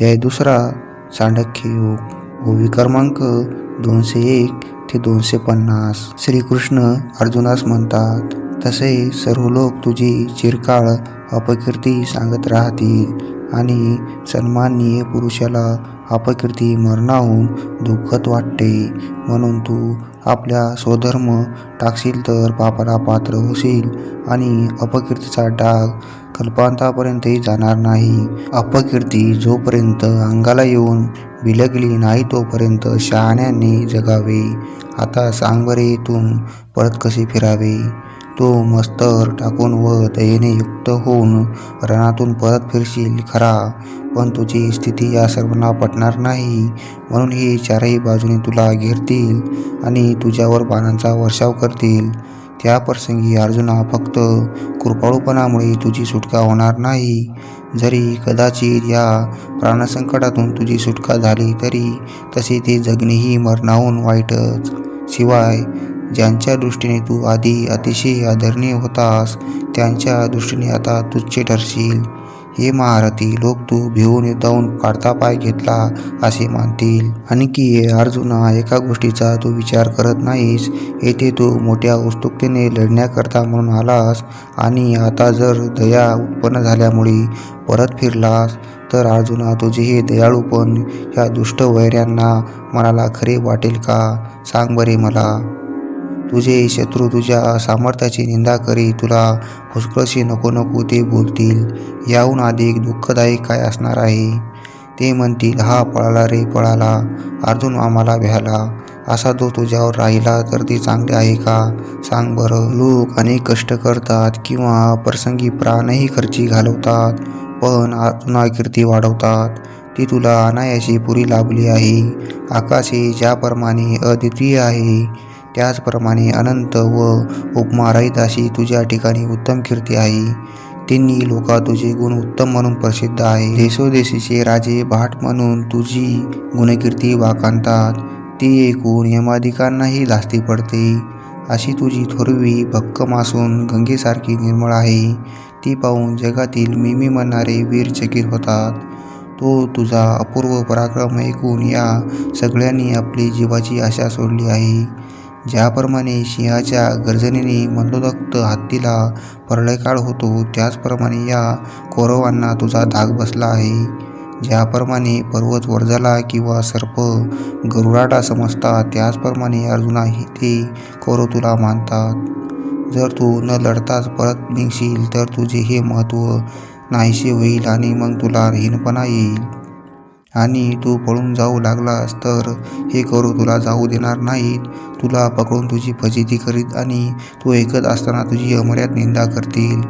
अध्याय दुसरा सांडक्य योग. ओवी क्रमांक दोनशे एक ते दोनशे पन्नास. श्रीकृष्ण अर्जुनास म्हणतात तसे सर्व लोक तुझी चिरकाळ अपकीर्ती सांगत राहतील. आणि सन्माननीय पुरुषाला अपकीर्ती मरणाहून दुःखत वाटते. म्हणून तू आपल्या स्वधर्म टाकशील तर पापाला पात्र होशील आणि अपकीर्तीचा डाग कल्पांतापर्यंतही जाणार नाही. अपकीर्ती जोपर्यंत अंगाला येऊन बिलगली नाही तोपर्यंत शहाण्याने जगावे. आता सांग इथून परत कसे फिरावे? तो मस्तर टाकून व दयेने युक्त होऊन रणातून परत फिरशील खरा. पण तुझी स्थिती या सर्वांना पटणार नाही. म्हणून हे चारही बाजूने तुला घेरतील आणि तुझ्यावर बाणांचा वर्षाव करतील. त्या प्रसंगी अर्जुना फक्त कृपाळूपणामुळे तुझी सुटका होणार नाही. जरी कदाचित या प्राणसंकटातून तुझी सुटका झाली तरी तसे ते जगणेही मरणाहून वाईटच. शिवाय ज्यांच्या दृष्टीने तू आधी अतिशय आदरणीय होतास त्यांच्या दृष्टीने आता तुच्छ ठरशील. हे महारथी लोक तू भिवून जाऊन काढता पाय घेतला असे मानतील. आणखी अर्जुना एका गोष्टीचा तू विचार करत नाहीस. येथे तू मोठ्या उत्सुकतेने लढण्याकरता म्हणून आलास आणि आता जर दया उत्पन्न झाल्यामुळे परत फिरलास तर अर्जुना तुझे हे दयाळूपण ह्या दुष्ट वैऱ्यांना मनाला खरे वाटेल का? सांग बरे मला. तुझे शत्रू तुझ्या सामर्थ्याची निंदा करी तुला हुसकळशी नको नको ते बोलतील. याहून अधिक दुःखदायी काय असणार आहे? ते म्हणतील हा पळाला रे पळाला अर्जुन आम्हाला भ्याला. असा तो तुझ्यावर राहिला तर ते चांगले आहे का? सांग बरं. लोक अनेक कष्ट करतात किंवा प्रसंगी प्राणही खर्ची घालवतात पण अर्जुना कीर्ती वाढवतात. ती तुला अनायाशी पुरी लाभली आहे. आकाश हे ज्याप्रमाणे अद्वितीय आहे त्याचप्रमाणे अनंत व उपमारहित अशी तुझ्या ठिकाणी उत्तम कीर्ती आहे. तिन्ही लोका तुझे गुण उत्तम म्हणून प्रसिद्ध आहे. देशोदेशीचे राजे भाट म्हणून तुझी गुणकीर्ती वाकांतात. ती ऐकून यमाधिकांनाही धास्ती पडते. अशी तुझी थोरवी भक्कम असून गंगेसारखी निर्मळ आहे. ती पाहून जगातील मिमी म्हणणारे वीर चकित होतात. तो तुझा अपूर्व पराक्रम ऐकून या सगळ्यांनी आपली जीवाची आशा सोडली आहे. ज्याप्रमाणे सिंहाच्या गर्जनेने मंदोदक्त हत्तीला प्रलयकाळ होतो त्याचप्रमाणे या कौरवांना तुझा धाक बसला आहे. ज्याप्रमाणे पर्वत वर्जाला किंवा सर्प गरुडाटा समजतात त्याचप्रमाणे अर्जुना हे ते कौरव तुला मानतात. जर तू न लढताच परत निघशील तर तुझे हे महत्त्व नाहीसे होईल आणि मग तुला हीनपणा येईल. आणि तू पळून जाऊ लागलास तर हे करू तुला जाऊ देणार नाहीत. तुला पकडून तुझी फजिती करीत आणि तू ऐकत असताना तुझी अमर्याद निंदा करतील.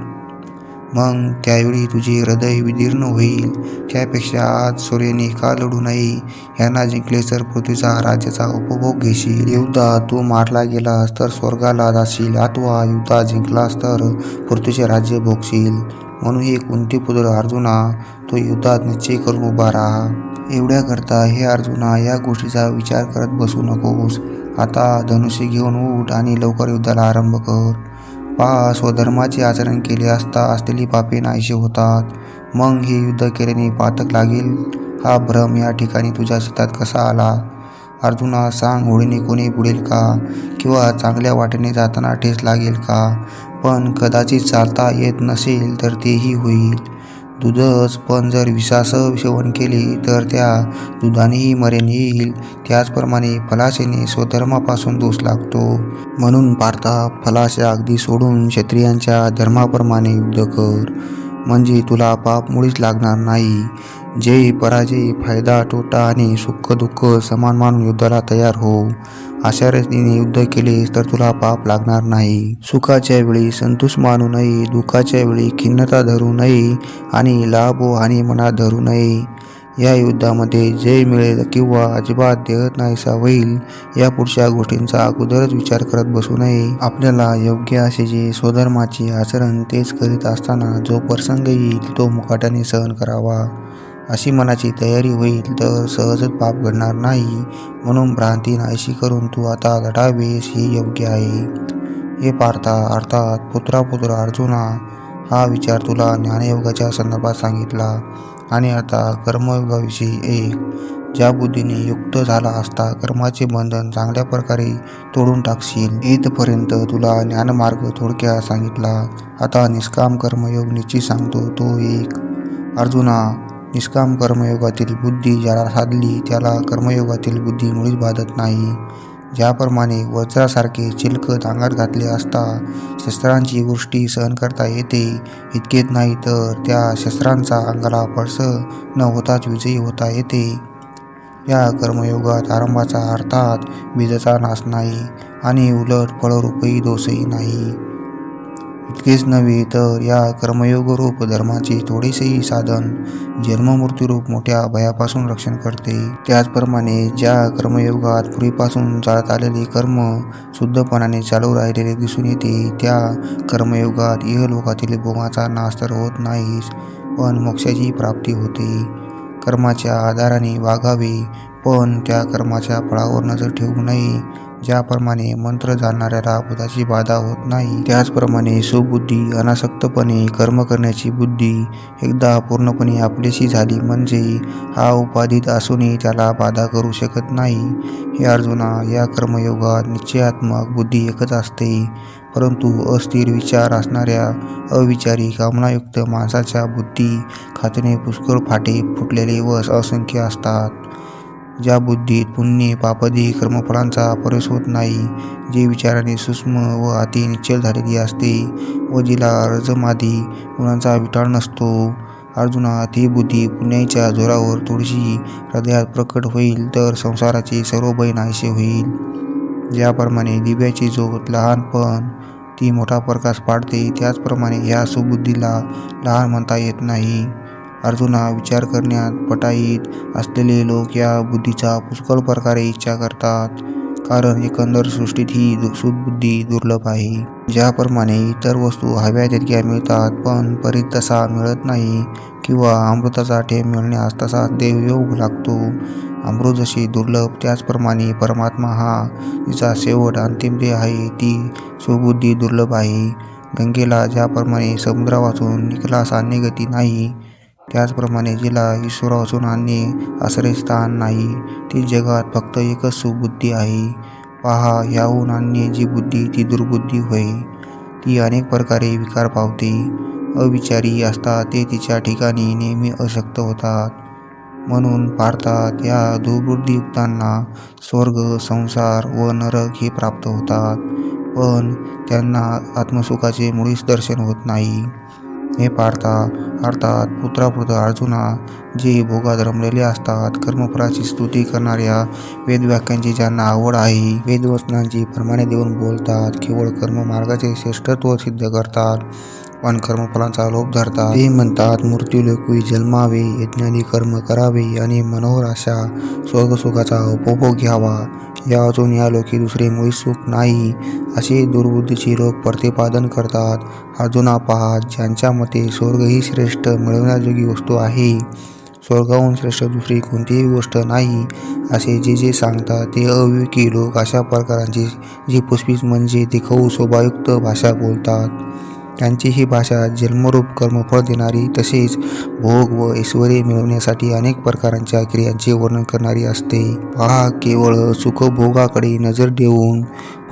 मग त्यावेळी तुझे हृदय विदीर्ण होईल. त्यापेक्षा आज सूर्याने का लढू नये. यांना जिंकले तर पृथ्वीचा राज्याचा उपभोग घेशील. युद्धात तू मारला गेलास तर स्वर्गाला जाशील. अथवा युद्धात जिंकलास तर पृथ्वीचे राज्य भोगशील. म्हणून हे कुंती पुत्र अर्जुना तो युद्धात निश्चय करून उभा राहा. एवढ्याकरता हे अर्जुना या गोष्टीचा विचार करत बसू नकोस. आता धनुष्य घेऊन उठ आणि लवकर युद्धाला आरंभ कर. पहा स्वधर्माचे आचरण केले असता असलेली पापे नाहीसे होतात. मग हे युद्ध केल्याने पातक लागेल? हा भ्रम या ठिकाणी तुझ्या शेतात कसा आला? अर्जुना सांग होळीने कोणी बुडेल का? किंवा चांगल्या वाटेने जाताना ठेस लागेल का? पण कदाचित चालता येत नसेल तर तेही होईल. दूधच पण जर विषासह सेवन केले तर त्या दुधानेही मरेन येईल. त्याचप्रमाणे फलाशेने स्वधर्मापासून दोष लागतो. म्हणून पार्था फलाशा अगदी सोडून क्षत्रियांच्या धर्माप्रमाणे युद्ध कर. म्हणजे तुला पाप मुळीच लागणार नाही. जय पराजय फायदा तोटा आणि सुख दुःख समान मानून युद्धाला तयार हो. अशा रीतीने युद्ध केलेस तर तुला पाप लागणार नाही. सुखाच्या वेळी संतोष मानू नये दुःखाच्या वेळी खिन्नता धरू नये आणि लाभ व हानी मनात धरू नये. या युद्धामध्ये जय मिळेल किंवा अजिबात देहत नाहीसा होईल या पुढच्या गोष्टींचा अगोदरच विचार करत बसू नये. आपल्याला योग्य असे जे स्वधर्माचे आचरण तेच करीत असताना जो प्रसंग येईल तो मुकाट्याने सहन करावा. अशी मनाची तयारी होईल तर सहजच पाप घडणार नाही. म्हणून भ्रांती नाहीशी करून तू आता लढावेस हे योग्य आहे. हे पार्था अर्थात पुत्रापुत्र अर्जुना हा विचार तुला ज्ञानयोगाच्या संदर्भात सांगितला. आणि आता कर्मयोगाविषयी एक ज्या बुद्धीने युक्त झाला असता कर्माचे बंधन चांगल्या प्रकारे तोडून टाकशील. इथपर्यंत तुला ज्ञानमार्ग थोडक्यात सांगितला. आता निष्काम कर्मयोग निश्चित सांगतो तो एक. अर्जुना निष्काम कर्मयोगातील बुद्धी ज्याला साधली त्याला कर्मयोगातील बुद्धी मुळीच बाधत नाही. ज्याप्रमाणे वज्रासारखे चिलखत अंगात घातले असता शस्त्रांची गोष्टी सहन करता येते इतकेच नाही तर त्या शस्त्रांचा अंगाला पळस न होताच विजयी होता येते. या कर्मयोगात आरंभाचा अर्थात बीजाचा नाश नाही आणि उलट फळरूपही दोषही नाही. इतकेच नव्हे तर या कर्मयोगरूप धर्माचे थोडेसेही साधन जन्ममृत्यूरूप मोठ्या भयापासून रक्षण करते. त्याचप्रमाणे ज्या कर्मयोगात पूर्वीपासून चालत आलेले कर्म शुद्धपणाने चालू राहिलेले दिसून येते त्या कर्मयोगात इहलोकातील भोगाचा नाश तर होत नाहीच पण मोक्षाची प्राप्ती होते. कर्माच्या आधाराने वागावे पण त्या कर्माच्या फळावर नजर ठेवू नये. ज्याप्रमाणे मंत्र जाणणाऱ्याला भूताची बाधा होत नाही त्याचप्रमाणे सुबुद्धी अनासक्तपणे कर्म करण्याची बुद्धी एकदा पूर्णपणे आपलीशी झाली म्हणजे हा उपाधीत असूनही त्याला बाधा करू शकत नाही. हे अर्जुना या कर्मयोगात निश्चयात्मक बुद्धी एकच असते. परंतु अस्थिर विचार असणाऱ्या अविचारी कामनायुक्त माणसाच्या बुद्धी खात्याने पुष्कळ फाटे फुटलेले व असंख्य असतात. ज्या बुद्धीत पुण्य पापदी कर्मफळांचा प्रवेश होत नाही जे विचाराने सूक्ष्म व अति निश्चल झालेली असते व जिला रजमादी गुणांचा विटाळ नसतो. अर्जुना ती बुद्धी पुण्याच्या जोरावर थोडीशी हृदयात प्रकट होईल तर संसाराचे सर्व भय नाहीसे होईल. ज्याप्रमाणे दिव्याची ज्योत लहानपण ती मोठा प्रकाश पाडते त्याचप्रमाणे ह्या सुबुद्धीला लहान म्हणता येत नाही. अर्जुना विचार करण्यात पटाईत असलेले लोक या बुद्धीचा पुष्कळ प्रकारे इच्छा करतात. कारण एकंदर सृष्टीत ही सुबुद्धी दुर्लभ आहे. ज्याप्रमाणे इतर वस्तू हव्या तितक्या मिळतात पण परीत तसा मिळत नाही किंवा अमृताचा ठेप मिळण्यास तसा देवयोग लागतो. अमृत जशी दुर्लभ त्याचप्रमाणे परमात्मा हा तिचा शेवट अंतिम देह आहे ती सुबुद्धी दुर्लभ आहे. गंगेला ज्याप्रमाणे समुद्रापासून निकलास आणणे गती नाही त्याचप्रमाणे जिला ईश्वरापासून आणणे आश्रयस्थान नाही. ती जगात फक्त एकच सुबुद्धी आहे. पहा याहून आणणे जी बुद्धी ती दुर्बुद्धी होय. ती अनेक प्रकारे विकार पावते. अविचारी असता ते तिच्या ठिकाणी नेहमी अशक्त होतात. म्हणून भारतात या दुर्बुद्धीयुक्तांना स्वर्ग संसार व नरक हे प्राप्त होतात. पण त्यांना आत्मसुखाचे मुळीच दर्शन होत नाही. हे पार्था अर्थात पुत्रापुत्र अर्जुना जे भोगात रमलेले असतात कर्मफळाची स्तुती करणाऱ्या वेदवाक्यांची ज्यांना आवड आहे वेदवचनांची प्रमाणे देऊन बोलतात केवळ कर्ममार्गाचे श्रेष्ठत्व सिद्ध करतात. पण कर्मफलांचा लोभ धरतात. ते म्हणतात मृत्यूलोकी जन्मावे यज्ञानी कर्म करावे आणि मनोहर अशा स्वर्गसुखाचा उपभोग घ्यावा. या अजून या लोकी दुसरे मुळी सुख नाही असे दुर्बुद्धीचे लोक प्रतिपादन करतात. अर्जुना पहा ज्यांच्या मते स्वर्ग ही श्रेष्ठ मिळवण्याजोगी वस्तू आहे. स्वर्गाहून श्रेष्ठ दुसरी कोणतीही गोष्ट नाही असे जे जे सांगतात ते अविवेकी लोक अशा प्रकारांची जी पुष्पीच म्हणजे दिखवू शोभायुक्त भाषा बोलतात. त्यांची ही भाषा जन्मरूप कर्मफळ देणारी तसेच भोग व ऐश्वर्य मिळवण्यासाठी अनेक प्रकारांच्या क्रियांचे वर्णन करणारी असते. पहा केवळ सुखभोगाकडे नजर देऊन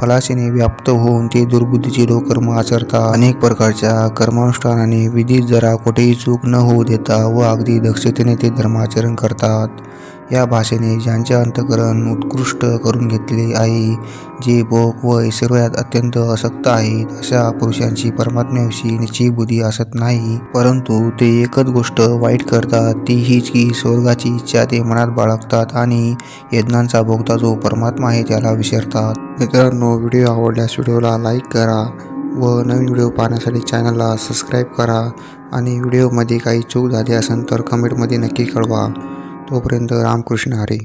फलाशेने व्याप्त होऊन ते दुर्बुद्धीचे लोक कर्म आचरता अनेक प्रकारच्या कर्मानुष्ठानाने विधी जरा कुठेही चूक न होऊ देता व अगदी दक्षतेने ते धर्माचरण करतात. या भाषेने ज्यांचे अंतकरण उत्कृष्ट करून घेतलेले आहे जे भोग व ऐश्वर्यात अत्यंत आसक्त आहेत अशा पुरुषांची परमात्म्याविषयी निश्चित बुद्धी असत नाही. परंतु ते एकच गोष्ट वाईट करतात ती हीच की स्वर्गाची इच्छा ते मनात बाळगतात आणि यज्ञांचा भोगता जो परमात्मा आहे त्याला विसरतात. मित्रांनो व्हिडिओ आवडल्यास व्हिडिओला लाईक करा व नवीन व्हिडिओ पाहण्यासाठी चॅनलला सबस्क्राईब करा आणि व्हिडिओमध्ये काही चूक झाली असेल तर कमेंटमध्ये नक्की कळवा. तोपर्यंत रामकृष्ण हरी.